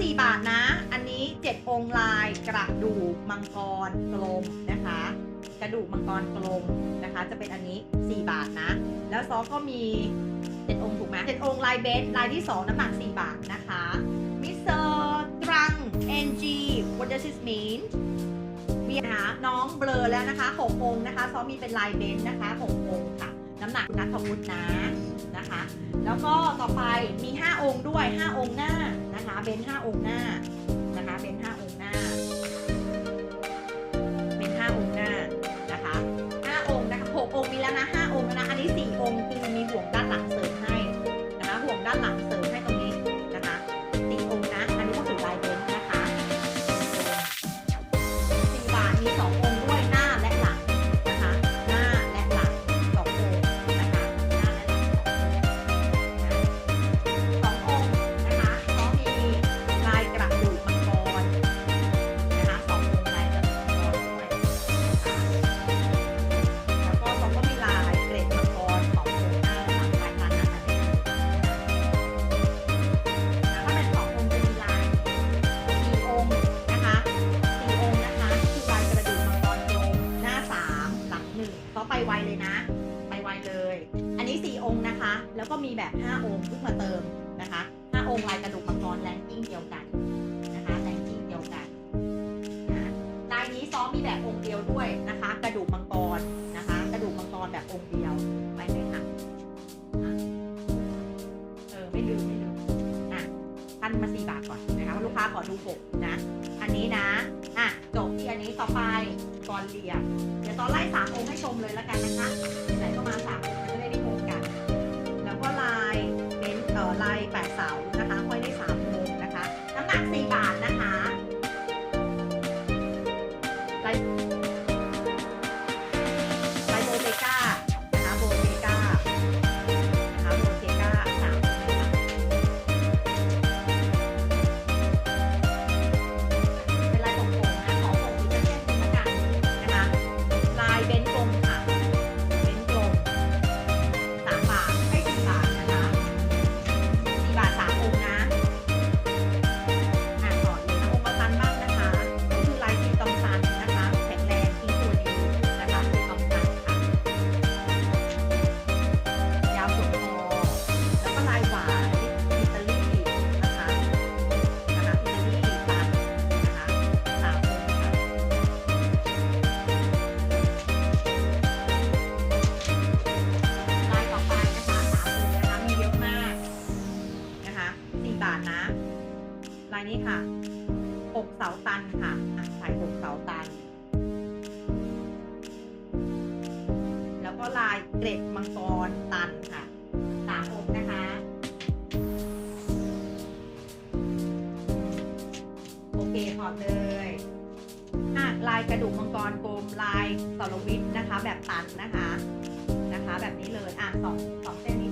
4 บาทนะ อันนี้ 7 องค์ลายกระดูกมังกรกลมนะคะ กระดูกมังกรกลมนะคะ จะเป็นอันนี้ 4 บาทนะ แล้วซอก็มี 7 องค์ถูกไหม7องค์ลายเบสลายที่ 2 น้ำหนัก 4 บาทนะคะมิสเตอร์ตรัง NG what does this mean มีนะคะน้องเบลอแล้วนะคะ 6 องค์นะคะซอมีเป็นลายเบนซ์นะคะ 6 องค์ค่ะ น้ำหนักนัทวุฒินะ นะคะ แล้วก็ต่อไปมี 5 องค์ด้วย 5 องค์หน้านะคะเบนซ์5องค์หน้า ไปไวเลยนะ ไปไวเลย อันนี้ 4 องค์นะคะ แล้วก็มีแบบ 5 องค์เพิ่งมาเติมนะคะ 5 องค์ลายกระดูกมังกรแรงกิ้งเดียวกันนะคะแรงกิ้งเดียวกันนะลายนี้ซ้อมมีแบบองค์เดียวด้วยนะคะ กระดูกมังกรนะคะ กระดูกมังกรแบบองค์เดียวไปไหมคะอะเออไม่ลืมไม่ลืมอะท่านมาสี่บาทก่อนนะคะลูกค้าขอดูหกนะ อันนี้นะอะจบที่อันนี้ต่อไป รเหลี่ยม เดี๋ยวตอนไล่สามองค์ให้ชมเลยแล้วกันนะคะไหนก็มาสามองค์มันจะได้ไม่งงกัน แล้วก็ลายเป็นเอ่อลายแปด ค่ะหกเสาตันค่ะอะใส่หกเสาตัน แล้วก็ลายเกร็ดมังกรตันค่ะสามองค์นะคะโอเคถอดเลยอะลายกระดูกมังกรกลมลายสรวิทนะคะ แบบตันนะคะนะคะ แบบนี้เลยอะสองสองเส้นนี้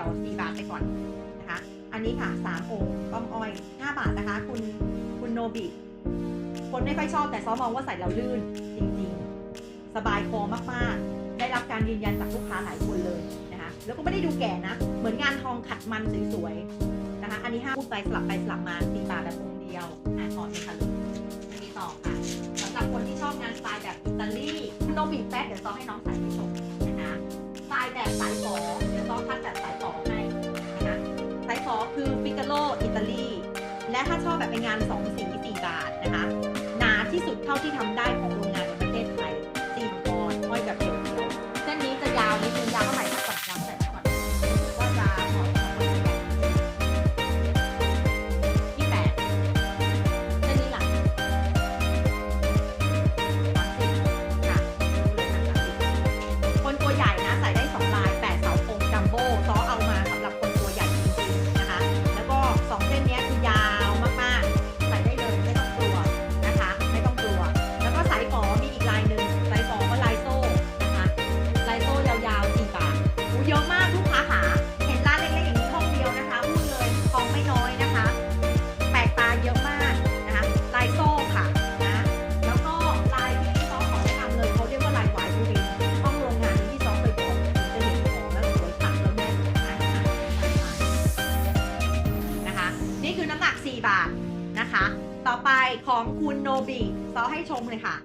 ยวบาทไปก่อนนะคะ อันนี้ค่ะสามโอ่งป้อมอ้อย5บาทนะคะ คุณคุณโนบิคนไม่ค่อยชอบแต่ซ้อมองว่าใส่แล้วลื่นจริงๆ สบายคอมากๆ ได้รับการยืนยันจากลูกค้าหลายคนเลยนะคะ แล้วก็ไม่ได้ดูแก่นะ เหมือนงานทองขัดมันสวยๆนะคะ อันนี้ห้าพูไปสลับไปสลับมา4บาทแบบองเดียวอะต่อเลยค่ะลูกองต่อค่ะสำหรับคนที่ชอบงานสไตล์แบบอิตาลีคุโนบิแฟกเดี๋ยวซ้อมให้น้องใส่ให้ชมนะคะสไตล์แบบสายฝอ เป็นงานสองสีสี่บาทนะคะ หนาที่สุดเท่าที่ทำได้ของโรง ของคุณโนบิซอให้ชมเลยค่ะ